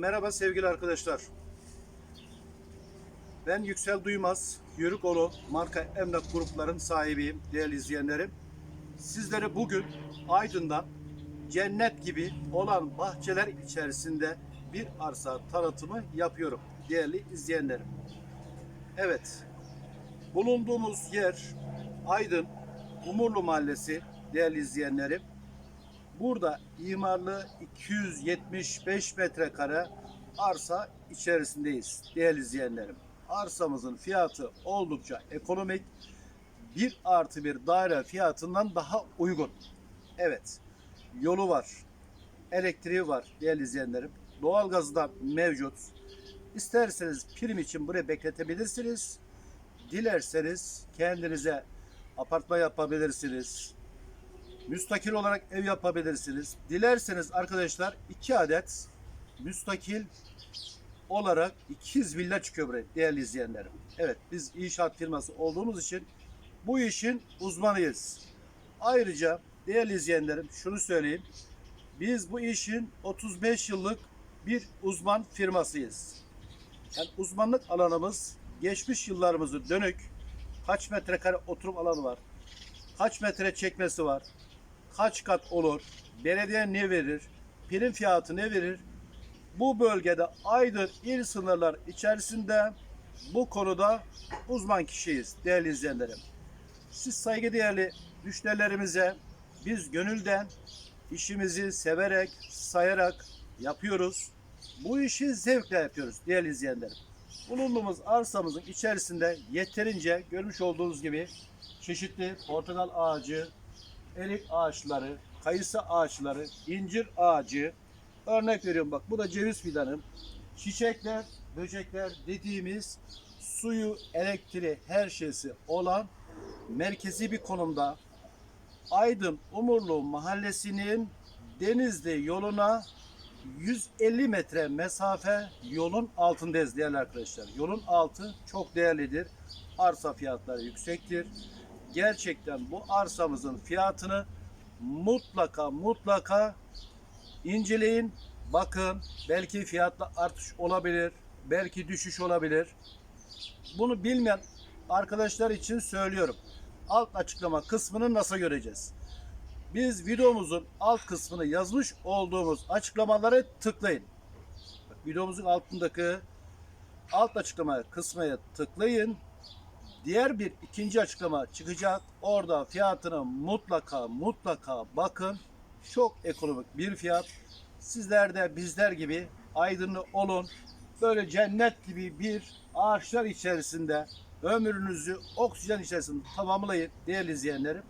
Merhaba sevgili arkadaşlar. Ben Yüksel Duymaz, Yörükoğlu marka emlak grupların sahibiyim değerli izleyenlerim. Sizlere bugün Aydın'dan cennet gibi olan bahçeler içerisinde bir arsa tanıtımı yapıyorum değerli izleyenlerim. Evet, bulunduğumuz yer Aydın Umurlu Mahallesi değerli izleyenlerim. Burada imarlı 275 metrekare arsa içerisindeyiz değerli izleyenlerim. Arsamızın fiyatı oldukça ekonomik. Bir artı bir daire fiyatından daha uygun. Evet, yolu var, elektriği var değerli izleyenlerim. Doğalgazı da mevcut. İsterseniz prim için buraya bekletebilirsiniz. Dilerseniz kendinize apartman yapabilirsiniz müstakil olarak ev yapabilirsiniz. Dilerseniz arkadaşlar iki adet müstakil olarak ikiz villa çıkıyor buraya değerli izleyenlerim. Evet biz inşaat firması olduğumuz için bu işin uzmanıyız. Ayrıca değerli izleyenlerim şunu söyleyeyim. Biz bu işin 35 yıllık bir uzman firmasıyız. Yani uzmanlık alanımız geçmiş yıllarımızı dönük kaç metrekare oturum alanı var, kaç metre çekmesi var, kaç kat olur, belediye ne verir, prim fiyatı ne verir? Bu bölgede Aydın il sınırlar içerisinde bu konuda uzman kişiyiz değerli izleyenlerim. Siz saygıdeğerli müşterilerimize biz gönülden işimizi severek, sayarak yapıyoruz. Bu işi zevkle yapıyoruz değerli izleyenlerim. Bulunduğumuz arsamızın içerisinde yeterince görmüş olduğunuz gibi çeşitli portakal ağacı, erik ağaçları, kayısı ağaçları, incir ağacı, örnek veriyorum bak bu da ceviz fidanı, çiçekler, böcekler dediğimiz suyu, elektriği, her şeysi olan merkezi bir konumda Aydın Umurlu Mahallesi'nin Denizli yoluna 150 metre mesafe yolun altındayız değerli arkadaşlar. Yolun altı çok değerlidir. Arsa fiyatları yüksektir gerçekten bu arsamızın fiyatını mutlaka mutlaka inceleyin. Bakın belki fiyatla artış olabilir, belki düşüş olabilir. Bunu bilmeyen arkadaşlar için söylüyorum. Alt açıklama kısmını nasıl göreceğiz? Biz videomuzun alt kısmını yazmış olduğumuz açıklamaları tıklayın. Videomuzun altındaki alt açıklama kısmına tıklayın diğer bir ikinci açıklama çıkacak. Orada fiyatını mutlaka mutlaka bakın. Çok ekonomik bir fiyat. Sizler de bizler gibi aydınlı olun. Böyle cennet gibi bir ağaçlar içerisinde ömrünüzü oksijen içerisinde tamamlayın değerli izleyenlerim.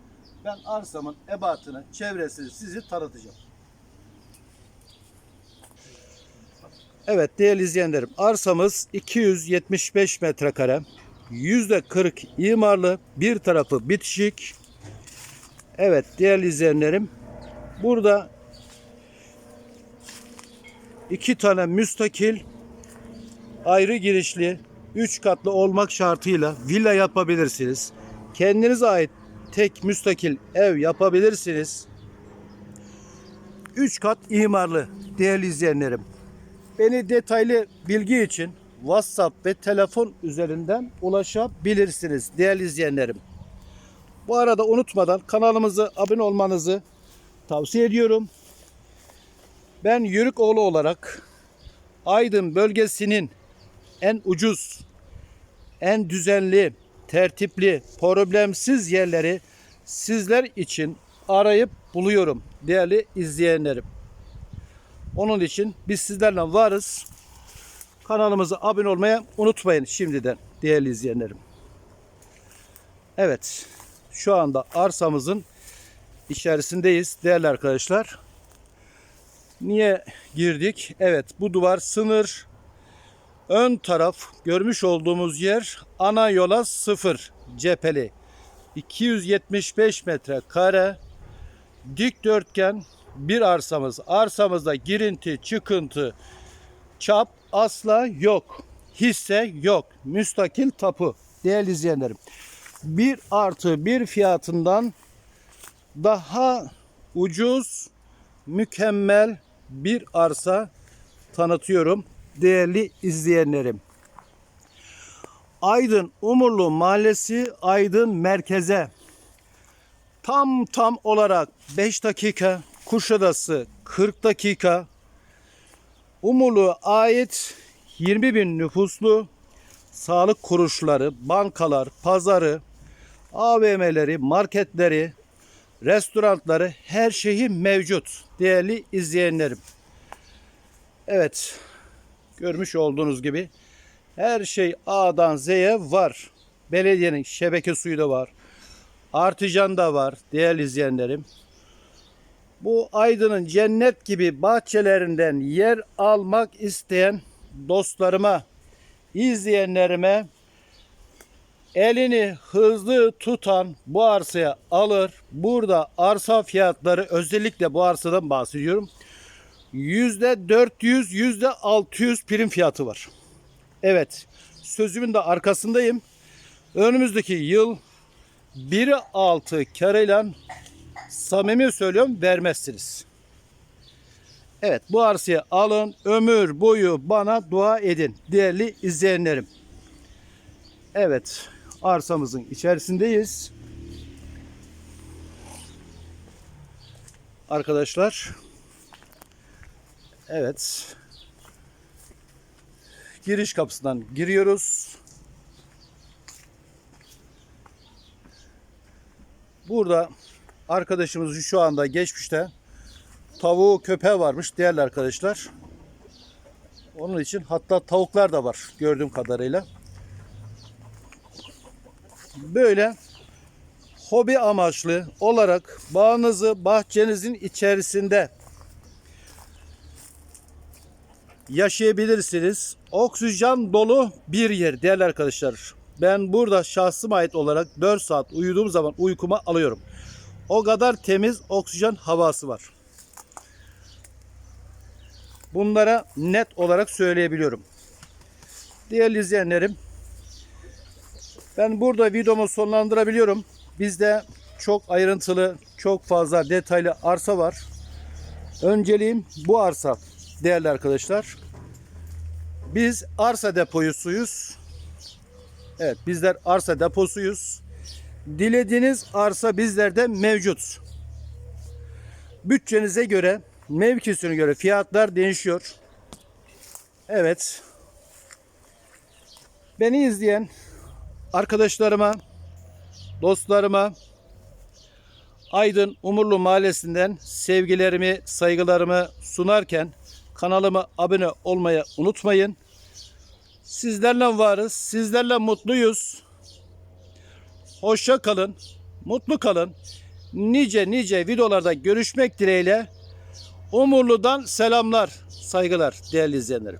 Ben arsamın ebatını, çevresini sizi tanıtacağım. Evet değerli izleyenlerim arsamız 275 metrekare. Yüzde 40 imarlı, bir tarafı bitişik. Evet değerli izleyenlerim, burada iki tane müstakil, ayrı girişli, üç katlı olmak şartıyla villa yapabilirsiniz. Kendinize ait tek müstakil ev yapabilirsiniz. Üç kat imarlı değerli izleyenlerim. Beni detaylı bilgi için WhatsApp ve telefon üzerinden ulaşabilirsiniz değerli izleyenlerim. Bu arada unutmadan kanalımıza abone olmanızı tavsiye ediyorum. Ben Yörükoğlu olarak Aydın bölgesinin en ucuz, en düzenli, tertipli, problemsiz yerleri sizler için arayıp buluyorum değerli izleyenlerim. Onun için biz sizlerle varız. Kanalımıza abone olmayı unutmayın şimdiden değerli izleyenlerim. Evet. Şu anda arsamızın içerisindeyiz değerli arkadaşlar. Niye girdik? Evet bu duvar sınır. Ön taraf görmüş olduğumuz yer ana yola sıfır cepheli. 275 metre kare dikdörtgen bir arsamız. Arsamızda girinti, çıkıntı, çap asla yok. Hisse yok. Müstakil tapu. Değerli izleyenlerim. Bir artı bir fiyatından daha ucuz, mükemmel bir arsa tanıtıyorum değerli izleyenlerim. Aydın Umurlu Mahallesi Aydın merkeze tam tam olarak 5 dakika Kuşadası 40 dakika Umurlu'ya ait 20 bin nüfuslu sağlık kuruluşları, bankalar, pazarı, AVM'leri, marketleri, restoranları her şeyi mevcut değerli izleyenlerim. Evet görmüş olduğunuz gibi her şey A'dan Z'ye var. Belediyenin şebeke suyu da var. Artican da var değerli izleyenlerim. Bu Aydın'ın cennet gibi bahçelerinden yer almak isteyen dostlarıma, izleyenlerime elini hızlı tutan bu arsaya alır. Burada arsa fiyatları özellikle bu arsadan bahsediyorum. Yüzde 400, yüzde 600 prim fiyatı var. Evet, sözümün de arkasındayım. Önümüzdeki yıl 1'i 6 karıyla samimi söylüyorum vermezsiniz. Evet bu arsayı alın ömür boyu bana dua edin değerli izleyenlerim. Evet arsamızın içerisindeyiz. Arkadaşlar evet giriş kapısından giriyoruz. Burada arkadaşımızın şu anda geçmişte tavuğu köpeği varmış değerli arkadaşlar. Onun için hatta tavuklar da var gördüğüm kadarıyla. Böyle hobi amaçlı olarak bağınızı bahçenizin içerisinde yaşayabilirsiniz. Oksijen dolu bir yer değerli arkadaşlar. Ben burada şahsıma ait olarak 4 saat uyuduğum zaman uykumu alıyorum. O kadar temiz oksijen havası var. Bunlara net olarak söyleyebiliyorum. Değerli izleyenlerim, ben burada videomu sonlandırabiliyorum. Bizde çok ayrıntılı, çok fazla detaylı arsa var. Önceliğim bu arsa değerli arkadaşlar. Biz arsa depoyusuyuz. Evet bizler arsa deposuyuz. Dilediğiniz arsa bizlerde mevcut. Bütçenize göre, mevkisine göre fiyatlar değişiyor. Evet. Beni izleyen arkadaşlarıma, dostlarıma Aydın Umurlu Mahallesi'nden sevgilerimi, saygılarımı sunarken kanalıma abone olmayı unutmayın. Sizlerle varız, sizlerle mutluyuz. Hoşça kalın, mutlu kalın. Nice nice videolarda görüşmek dileğiyle. Umurlu'dan selamlar, saygılar değerli izleyenlerim.